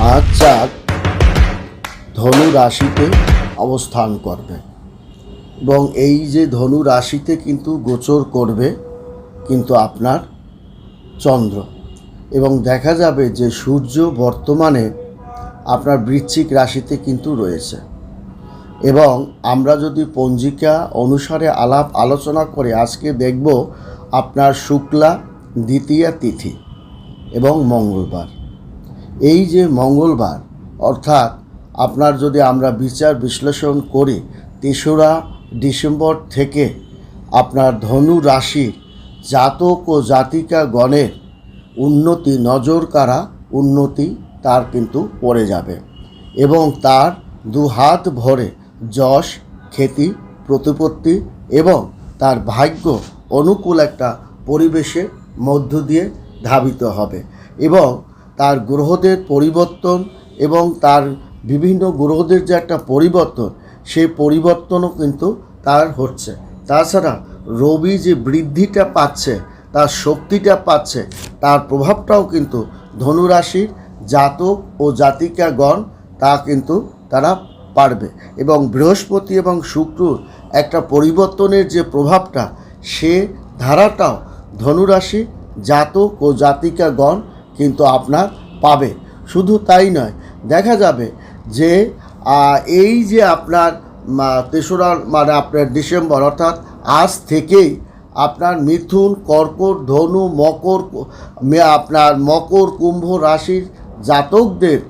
আজ চাঁদ ধনু রাশিতে অবস্থান করবে। এবং এই যে ধনু রাশিতে কিন্তু গোচর করবে কিন্তু আপনার চন্দ্র। এবং দেখা যাবে যে সূর্য বর্তমানে আপনার বৃশ্চিক রাশিতে কিন্তু রয়েছে। এবং আমরা যদি পঞ্জিকা অনুসারে আলাপ আলোচনা করে আজকে দেখব আপনার শুক্লা দ্বিতীয়া তিথি এবং মঙ্গলবার। এই যে মঙ্গলবার, অর্থাৎ আপনার যদি আমরা বিচার বিশ্লেষণ করি, তেসরা ডিসেম্বর থেকে আপনার ধনু রাশির জাতক ও জাতিকা গণের উন্নতি নজর কারা, উন্নতি তার কিন্তু পড়ে যাবে। এবং তার দু হাত ভরে যশ খ্যাতি প্রতিপত্তি এবং তার ভাগ্য অনুকূল একটা পরিবেশের মধ্য দিয়ে ধাবিত হবে। এবং তার গ্রহদের পরিবর্তন এবং তার বিভিন্ন গ্রহদের যে একটা পরিবর্তন, সেই পরিবর্তনও কিন্তু তার হচ্ছে। তাছাড়া রবি যে বৃদ্ধিটা পাচ্ছে, তার শক্তিটা পাচ্ছে, তার প্রভাবটাও কিন্তু ধনুরাশির জাতক ও জাতিকাগণ, তা কিন্তু তারা পারবে। এবং বৃহস্পতি এবং শুক্রর একটা পরিবর্তনের যে প্রভাবটা, সে ধারাটাও ধনুরাশি জাতক ও জাতিকাগণ কিন্তু আপনার পাবে। শুধু তাই নয়, দেখা যাবে যে এই যে আপনার তেসরা মানে আপনার ডিসেম্বর, অর্থাৎ আজ থেকেই আপনার মিথুন, কর্কট, ধনু, মকর আপনার মকর, কুম্ভ রাশির জাতকদের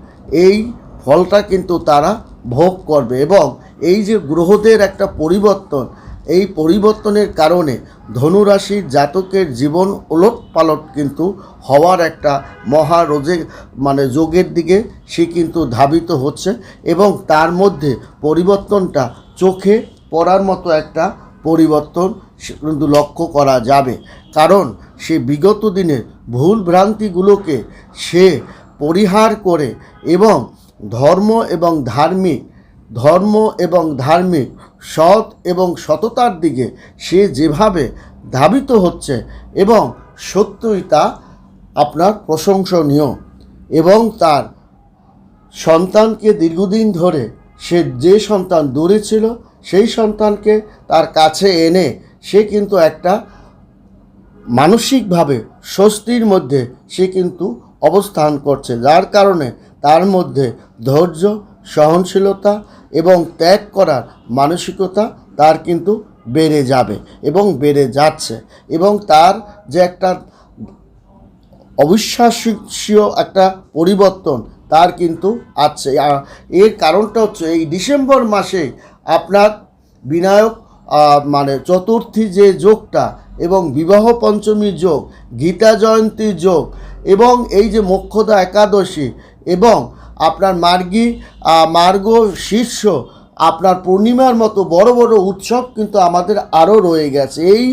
এই ফলটা কিন্তু তারা ভোগ করবে এবং এই যে গ্রহদের একটা পরিবর্তন এই পরিবর্তনের কারণে ধনুরাশির জাতকের জীবন ওলট পালট কিন্তু হওয়ার একটা মহা রোজে মানে যোগের দিকে সে কিন্তু ধাবিত হচ্ছে এবং তার মধ্যে পরিবর্তনটা চোখে পড়ার মতো একটা পরিবর্তন কিন্তু লক্ষ্য করা যাবে। কারণ সে বিগত দিনের ভুল ভ্রান্তিগুলোকে সে পরিহার করে এবং ধর্ম এবং ধার্মিক, ধর্ম এবং ধার্মিক সৎ এবং সততার দিকে সে যেভাবে ধাবিত হচ্ছে এবং সত্যই তা আপনার প্রশংসনীয় এবং তার সন্তানকে দীর্ঘদিন ধরে সে যে সন্তান দূরে ছিল, সেই সন্তানকে তার কাছে এনে সে কিন্তু একটা মানসিকভাবে স্বস্তির মধ্যে সে কিন্তু অবস্থান করছে। যার কারণে তার মধ্যে ধৈর্য, সহনশীলতা এবং ত্যাগ করার মানসিকতা তার কিন্তু বেড়ে যাবে এবং বেড়ে যাচ্ছে এবং তার যে একটা অবিশ্বাসীয় একটা পরিবর্তন তার কিন্তু আছে। এর কারণটা হচ্ছে এই ডিসেম্বর মাসে আপনার বিনায়ক মানে চতুর্থী যে যোগটা এবং বিবাহ পঞ্চমী যোগ, গীতা জয়ন্তী যোগ এবং এই যে মোক্ষদা একাদশী এবং আপনার মার্গী মার্গ, শীর্ষ, আপনার পূর্ণিমার মতো বড় বড় উৎসব কিন্তু আমাদের আরও রয়ে গেছে। এই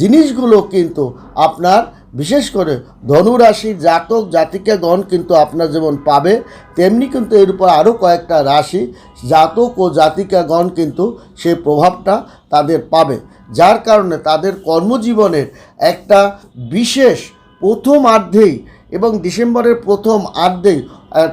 জিনিসগুলো কিন্তু আপনার, বিশেষ করে ধনুরাশির জাতক, জাতিকাগণ কিন্তু আপনার যেমন পাবে, তেমনি কিন্তু এর উপর আরও কয়েকটা রাশি জাতক ও জাতিকাগণ কিন্তু সেই প্রভাবটা তাদের পাবে। যার কারণে তাদের কর্মজীবনের একটা বিশেষ প্রথম আর্ধেই এবং ডিসেম্বরের প্রথম আর্ধেই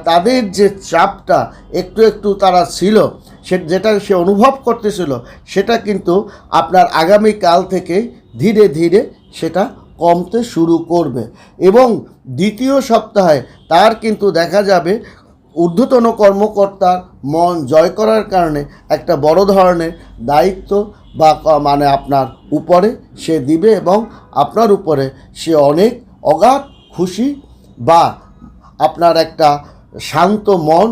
তাদের যে চাপটা একটু একটু তারা ছিল, সে যেটা সে অনুভব করতেছিল, সেটা কিন্তু আপনার আগামী কাল থেকে ধীরে ধীরে সেটা কমতে শুরু করবে। এবং দ্বিতীয় সপ্তাহে তার কিন্তু দেখা যাবে ঊর্ধ্বতন কর্মকর্তার মন জয় করার কারণে একটা বড় ধরনের দায়িত্ব বা মানে আপনার উপরে সে দিবে এবং আপনার উপরে সে অনেক অগাধ খুশি বা আপনার একটা শান্ত মন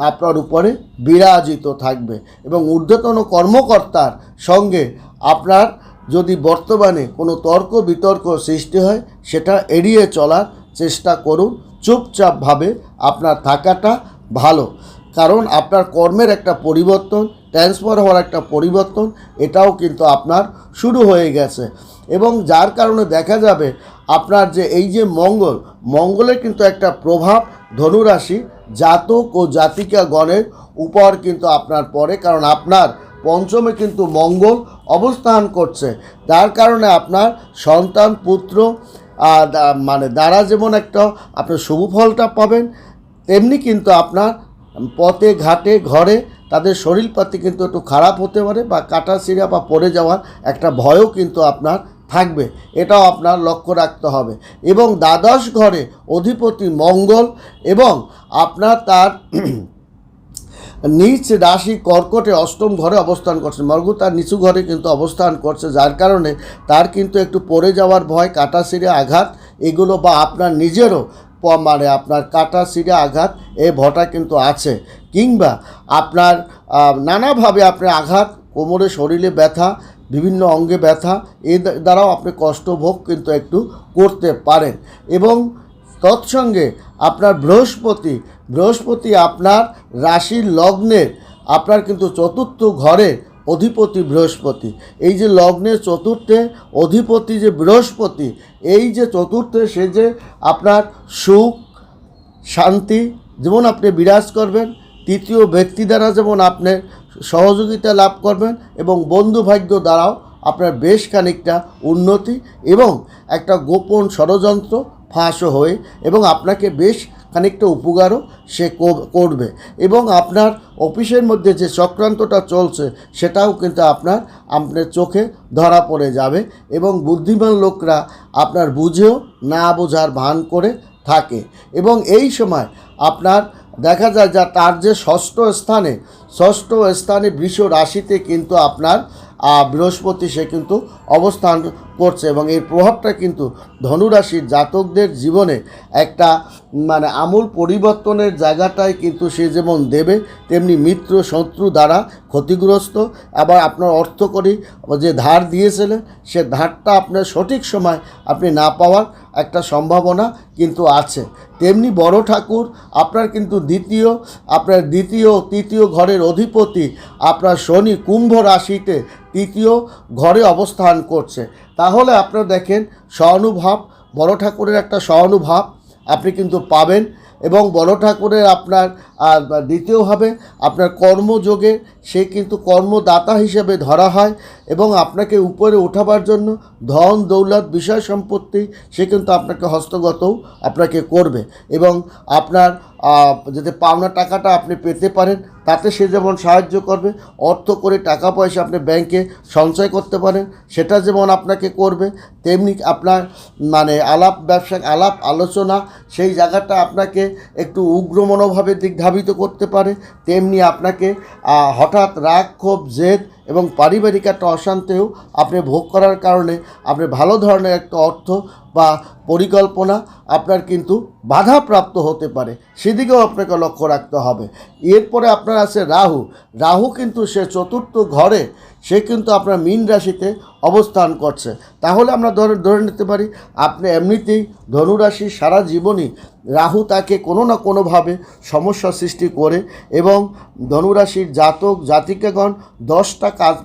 আপনার উপরে বিরাজিত থাকবে এবং ঊর্ধ্বতন কর্মকর্তার সঙ্গে আপনার যদি বর্তমানে কোনো তর্ক বিতর্ক সৃষ্টি হয়, সেটা এড়িয়ে চলার চেষ্টা করুন। চুপচাপভাবে আপনার থাকাটা ভালো। কারণ আপনার কর্মের একটা পরিবর্তন ট্রান্সফার হওয়ার একটা পরিবর্তন, এটাও কিন্তু আপনার শুরু হয়ে গেছে। এবং যার কারণে দেখা যাবে আপনার যে এই যে মঙ্গল, মঙ্গলের কিন্তু একটা প্রভাব ধনুরাশি, জাতক ও জাতিকা গণের উপর কিন্তু আপনার পড়ে। কারণ আপনার পঞ্চমে কিন্তু মঙ্গল অবস্থান করছে। তার কারণে আপনার সন্তান, পুত্র মানে দ্বারা যেমন একটা আপনি শুভ ফলটা পাবেন, তেমনি কিন্তু আপনার পথে, ঘাটে, ঘরে তাদের শরীরপাতি কিন্তু একটু খারাপ হতে পারে বা কাটা সিরা বা পড়ে যাওয়ার একটা ভয়ও কিন্তু আপনার থাকবে, এটাও আপনার লক্ষ্য রাখতে হবে। এবং দ্বাদশ ঘরে অধিপতি মঙ্গল এবং আপনার তার নিচ রাশি কর্কটে অষ্টম ঘরে অবস্থান করছে মর্গু তার নিচু ঘরে কিন্তু অবস্থান করছে, যার কারণে তার কিন্তু একটু পড়ে যাওয়ার ভয়, কাটা সিরে আঘাত, এগুলো বা আপনার নিজেরও মানে আপনার কাটা সিরে আঘাত, এ ভটা কিন্তু আছে। কিংবা আপনার নানাভাবে আপনার আঘাত কোমরে শরীরে ব্যথা, বিভিন্ন অঙ্গে ব্যথা, এ দ্বারাও আপনি কষ্ট ভোগ কিন্তু একটু করতে পারেন। এবং তৎসঙ্গে আপনার বৃহস্পতি বৃহস্পতি আপনার রাশির লগ্নের, আপনার কিন্তু চতুর্থ ঘরে অধিপতি বৃহস্পতি। এই যে লগ্নের চতুর্থে অধিপতি যে বৃহস্পতি, এই যে চতুর্থে সে যে আপনার সুখ, শান্তি যেমন আপনি বিরাজ করবেন তৃতীয় ব্যক্তি দ্বারা যেমন আপনি সহযোগিতা লাভ করবেন এবং বন্ধু ভাগ্য দ্বারাও আপনার বেশ খানিকটা উন্নতি এবং একটা গোপন ষড়যন্ত্র ফাঁসও হয়ে এবং আপনাকে বেশ খানিকটা উপকারও সে করবে এবং আপনার অফিসের মধ্যে যে চক্রান্তটা চলছে সেটাও কিন্তু আপনার আপনার চোখে ধরা পড়ে যাবে এবং বুদ্ধিমান লোকরা আপনার বুঝেও না বোঝার ভান করে থাকে এবং এই সময় আপনার দেখা যায় যা তার যে ষষ্ঠ স্থানে ষষ্ঠ স্থানে বৃষ রাশিতে কিন্তু আপনার বৃহস্পতি সে কিন্তু অবস্থান করছে এবং এর প্রভাবটা কিন্তু ধনুরাশির জাতকদের জীবনে একটা মানে আমূল পরিবর্তনের জায়গাটায় কিন্তু সে যেমন দেবে, তেমনি মিত্র শত্রু দ্বারা ক্ষতিগ্রস্ত। আবার আপনার অর্থ করি যে ধার দিয়েছিলেন, সে ধারটা আপনার সঠিক সময় আপনি না পাওয়ার একটা সম্ভাবনা কিন্তু আছে। তেমনি বড় ঠাকুর, আপনার কিন্তু দ্বিতীয়, আপনার দ্বিতীয়, তৃতীয় ঘরের অধিপতি, আপনার শনি কুম্ভ রাশিতে তৃতীয় ঘরে অবস্থান করছে। তাহলে আপনারা দেখেন সহানুভাব, বড় ঠাকুরের একটা সহানুভাব আপনি কিন্তু পাবেন এবং বড় ঠাকুরের আপনার দ্বিতীয়ভাবে আপনার কর্মযোগে সে কিন্তু কর্মদাতা হিসেবে ধরা হয় এবং আপনাকে উপরে ওঠাবার জন্য ধন, দৌলত, বিষয় সম্পত্তি সে কিন্তু আপনাকে হস্তগতও আপনাকে করবে এবং আপনার যাতে পাওনা টাকাটা আপনি পেতে পারেন, তাতে সে যেমন সাহায্য করবে, অর্থ করে টাকা পয়সা আপনি ব্যাংকে সঞ্চয় করতে পারেন, সেটা যেমন আপনাকে করবে, তেমনি আপনার মানে আলাপ ব্যবসা আলাপ আলোচনা, সেই জায়গাটা আপনাকে একটু উগ্র মনোভাবের দিক ধাবিত করতে পারে, তেমনি আপনাকে হঠাৎ রাগ, ক্ষোভ, জেদ এবং পারিবারিক একটা অশান্তিও আপনি ভোগ করার কারণে আপনি ভালো ধরনের একটা অর্থ বা পরিকল্পনা আপনার কিন্তু বাধাপ্রাপ্ত হতে পারে। সেদিকেও আপনাকে লক্ষ্য রাখতে হবে। এরপরে আপনার আছে রাহু। রাহু কিন্তু সে চতুর্থ ঘরে সে কিন্তু আপনার মীন রাশিতে অবস্থান করছে। তাহলে আমরা ধরে ধরে নিতে পারি, আপনি এমনিতেই ধনুরাশি সারা জীবনই রাহু তাকে কোনো না কোনোভাবে সমস্যা সৃষ্টি করে এবং ধনুরাশির জাতক, জাতিকাগণ দশটা কাজ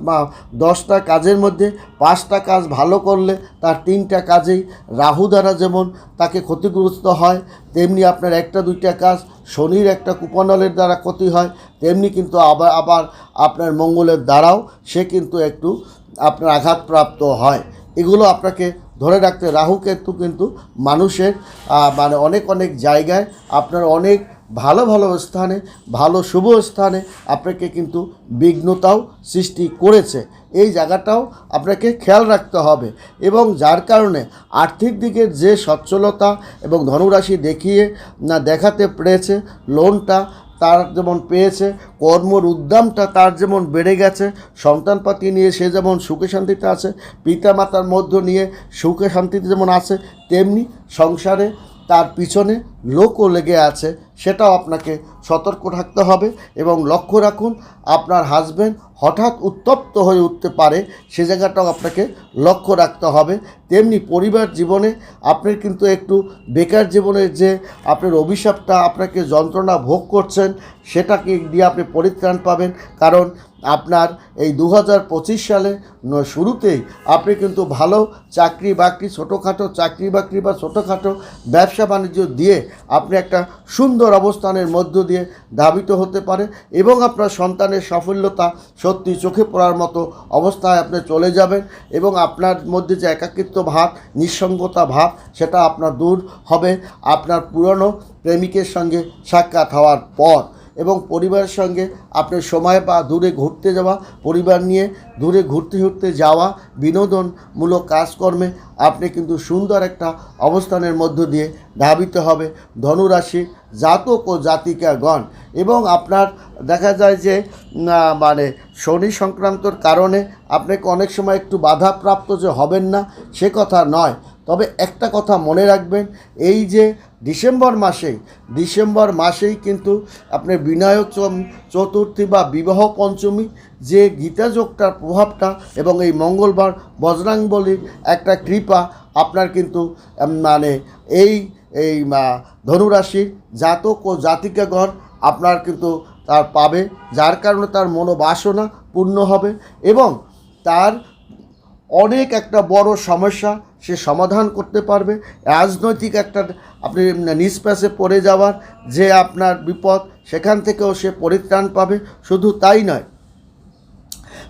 দশটা কাজের মধ্যে পাঁচটা কাজ ভালো করলে তার তিনটা কাজেই রাহু দ্বারা যেমন তাকে ক্ষতিগ্রস্ত হয় তেমনি আপনার একটা, দুইটা কাজ শনির একটা কুপনলের দ্বারা ক্ষতি হয়, তেমনি কিন্তু আবার আবার আপনার মঙ্গলের দ্বারাও সে কিন্তু একটু আপনার আঘাতপ্রাপ্ত হয়। এগুলো আপনাকে ধরে রাখতে, রাহু কেতু কিন্তু মানুষের মানে অনেক অনেক জায়গায় আপনার অনেক ভালো ভালো স্থানে, ভালো শুভ স্থানে আপনাকে কিন্তু বিঘ্নতাও সৃষ্টি করেছে। এই জায়গাটাও আপনাকে খেয়াল রাখতে হবে এবং যার কারণে আর্থিক দিকের যে সচ্ছলতা এবং ধনুরাশি দেখিয়ে না দেখাতে পেরেছে, লোনটা তার যেমন পেয়েছে, কর্মর উদ্যমটা তার যেমন বেড়ে গেছে, সন্তানপাতি নিয়ে সে যেমন সুখে শান্তিতে আছে, পিতামাতার মধ্য নিয়ে সুখে শান্তিতে যেমন আছে, তেমনি সংসারে তার পিছনে লোকও লেগে আছে, সেটাও আপনাকে সতর্ক থাকতে হবে এবং লক্ষ্য রাখুন, আপনার হাজব্যান্ড হঠাৎ উত্তপ্ত হয়ে উঠতে পারে, সে জায়গাটাও আপনাকে লক্ষ্য রাখতে হবে। তেমনি পরিবার জীবনে আপনার কিন্তু একটু বেকার জীবনের যে আপনার অভিশাপটা, আপনাকে যন্ত্রণা ভোগ করছেন, সেটাকে দিয়ে আপনি পরিত্রাণ পাবেন। কারণ আপনার এই দু হাজার পঁচিশ সালে শুরুতেই আপনি কিন্তু ভালো চাকরি বাকরি, ছোটোখাটো চাকরি বাকরি বা ছোটোখাটো ব্যবসা বাণিজ্য দিয়ে আপনি একটা সুন্দর অবস্থানের মধ্য দিয়ে দিয়ে ধাবিত হতে পারে এবং আপনার সন্তানের সাফল্যতা সত্যি চোখে পড়ার মতো অবস্থায় আপনি চলে যাবেন এবং আপনার মধ্যে যে একাকিত্ব ভাব, নিঃসঙ্গতা ভাব, সেটা আপনার দূর হবে। আপনার পুরনো প্রেমিকের সঙ্গে সাক্ষাৎ হওয়ার পর। এবং পরিবারের সঙ্গে আপনার সময় বা দূরে ঘুরতে যাওয়া, পরিবার নিয়ে দূরে ঘুরতে ঘুরতে যাওয়া, বিনোদনমূলক কাজকর্মে আপনি কিন্তু সুন্দর একটা অবস্থানের মধ্য দিয়ে ধাবিত হবে ধনুরাশি জাতক ও জাতিকাগণ। এবং আপনার দেখা যায় যে মানে শনি সংক্রান্তর কারণে আপনাকে অনেক সময় একটু বাধাপ্রাপ্ত যে হবেন না, সে কথা নয়। তবে একটা কথা মনে রাখবেন, এই যে ডিসেম্বর মাসেই ডিসেম্বর মাসেই কিন্তু আপনার বিনায়ক চতুর্থী বা বিবাহ পঞ্চমী যে গীতাযোগটার প্রভাবটা এবং এই মঙ্গলবার বজরাঙ্গবলির একটা কৃপা আপনার কিন্তু মানে এই এই ধনুরাশির জাতক ও জাতিকাগণ আপনার কিন্তু তার পাবে, যার কারণে তার মনোবাসনা পূর্ণ হবে এবং তার অনেক একটা বড় সমস্যা সে সমাধান করতে পারবে। রাজনৈতিক একটা আপনি নিষ্পাশে পড়ে যাওয়ার যে আপনার বিপদ, সেখান থেকেও সে পরিত্রাণ পাবে। শুধু তাই নয়,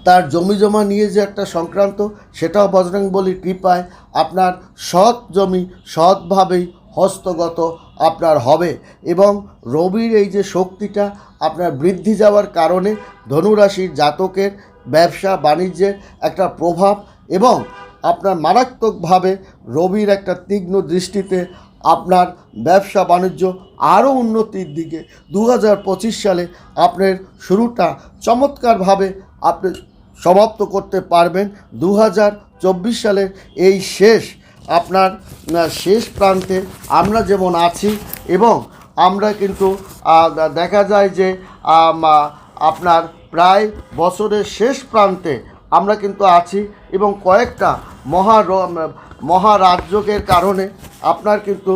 তার জমি জমা নিয়ে যে একটা সংক্রান্ত, সেটাও বজরং বলির কৃপায় আপনার সৎ জমি সৎভাবেই হস্তগত আপনার হবে এবং রবির এই যে শক্তিটা আপনার বৃদ্ধি যাওয়ার কারণে ধনুরাশির জাতকের ব্যবসা বাণিজ্যের একটা প্রভাব এবং আপনার মারাত্মকভাবে রবির একটা তীক্ষ্ণ দৃষ্টিতে আপনার ব্যবসা বাণিজ্য আরও উন্নতির দিকে দু হাজার পঁচিশ সালে আপনার শুরুটা চমৎকারভাবে আপনি সমাপ্ত করতে পারবেন। দু সালের এই শেষ, আপনার শেষ প্রান্তে আমরা যেমন আছি এবং আমরা কিন্তু দেখা যায় যে আপনার প্রায় বছরের শেষ প্রান্তে আমরা কিন্তু আছি এবং কয়েকটা মহা মহারাজ্যকের কারণে আপনার কিন্তু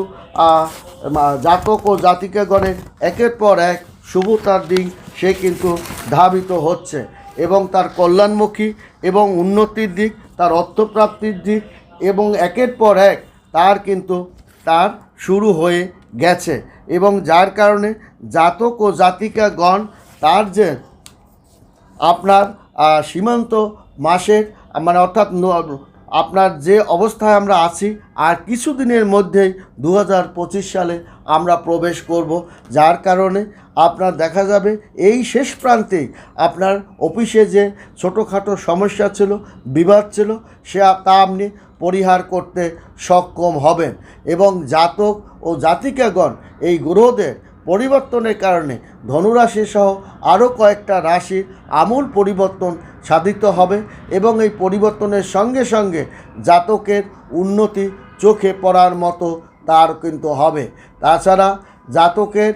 জাতক ও জাতিকাগণের একের পর এক শুভতার দিন সে কিন্তু ধাবিত হচ্ছে এবং তার কল্যাণমুখী এবং উন্নতির দিক, তার অর্থপ্রাপ্তির দিক এবং একের পর এক তার কিন্তু তার শুরু হয়ে গেছে এবং যার কারণে জাতক ও জাতিকাগণ তার যে আপনার সীমান্ত মাসের মানে অর্থাৎ আপনার যে অবস্থায় আমরা আছি, আর কিছুদিনের মধ্যেই দু হাজার পঁচিশ সালে আমরা প্রবেশ করব, যার কারণে আপনার দেখা যাবে এই শেষ প্রান্তে আপনার অফিসে যে ছোটোখাটো সমস্যা ছিল, বিবাদ ছিল, সে তা আপনি পরিহার করতে সক্ষম হবেন। এবং জাতক ও জাতিকাগণ এই গ্রহদের পরিবর্তনের কারণে ধনুরাশি সহ আরও কয়েকটা রাশির আমূল পরিবর্তন সাধিত হবে এবং এই পরিবর্তনের সঙ্গে সঙ্গে জাতকের উন্নতি চোখে পড়ার মতো তার কিন্তু হবে। তাছাড়া জাতকের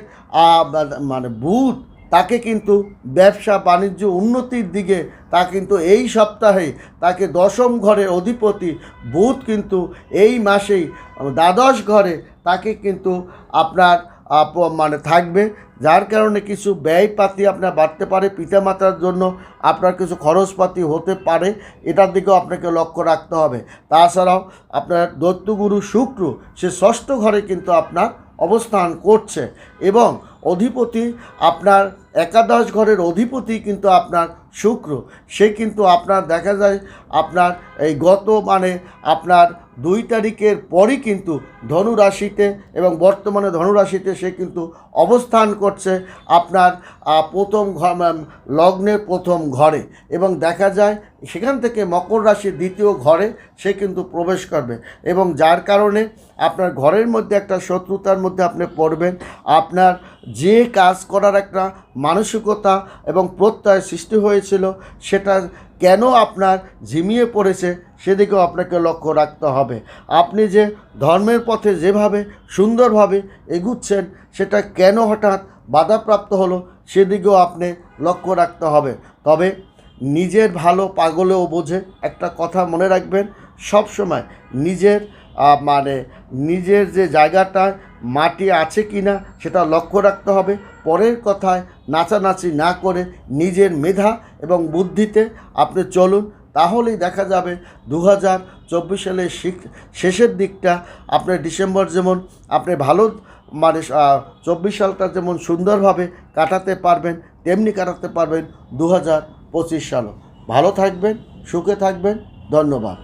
মানে বুধ, তাকে কিন্তু ব্যবসা, বাণিজ্য উন্নতির দিকে তা কিন্তু এই সপ্তাহে তাকে দশম ঘরের অধিপতি বুধ কিন্তু এই মাসেই দ্বাদশ ঘরে তাকে কিন্তু আপনার আপ- মানে থাকবে, যার কারণে কিছু ব্যয়পাতি আপনার বাড়তে পারে, পিতামাতার জন্য আপনার কিছু খরচপাতি হতে পারে, এটার দিকেও আপনাকে লক্ষ্য রাখতে হবে। তাছাড়াও আপনার দৈত্যগুরু শুক্র, সে ষষ্ঠ ঘরে কিন্তু আপনার অবস্থান করছে এবং অধিপতি আপনার একাদশ ঘরের অধিপতি কিন্তু আপনার শুক্র, সে কিন্তু আপনার, দেখা যায় আপনার এই গত মানে আপনার দুই তারিখের পরই কিন্তু ধনুরাশিতে এবং বর্তমানে ধনুরাশিতে সে কিন্তু অবস্থান করছে আপনার প্রথম লগ্নের প্রথম ঘরে এবং দেখা যায় সেখান থেকে মকর রাশির দ্বিতীয় ঘরে সে কিন্তু প্রবেশ করবে এবং যার কারণে আপনার ঘরের মধ্যে একটা শত্রুতার মধ্যে আপনি পড়বেন, আপনার যে কাজ করার একটা মানসিকতা এবং প্রত্যয় সৃষ্টি হয়েছিল, সেটা কেন আপনার ঝিমিয়ে পড়েছে, সেদিকেও আপনাকে লক্ষ্য রাখতে হবে। আপনি যে ধর্মের পথে যেভাবে সুন্দরভাবে এগুচ্ছেন, সেটা কেন হঠাৎ বাধাপ্রাপ্ত হলো, সেদিকেও আপনি লক্ষ্য রাখতে হবে। তবে নিজের ভালো পাগলেও বোঝে, একটা কথা মনে রাখবেন সব সময় নিজের মানে নিজের যে জায়গাটায় মাটি আছে কি না সেটা লক্ষ্য রাখতে হবে। পরের কথায় নাচানাচি না করে নিজের মেধা এবং বুদ্ধিতে আপনি চলুন, তাহলেই দেখা যাবে দু হাজার চব্বিশ সালের শেষের দিকটা আপনার ডিসেম্বর যেমন আপনি ভালো মানে চব্বিশ সালটা যেমন সুন্দরভাবে কাটাতে পারবেন, তেমনি কাটাতে পারবেন দু হাজার পঁচিশ সালও। ভালো থাকবেন, সুখে থাকবেন, ধন্যবাদ।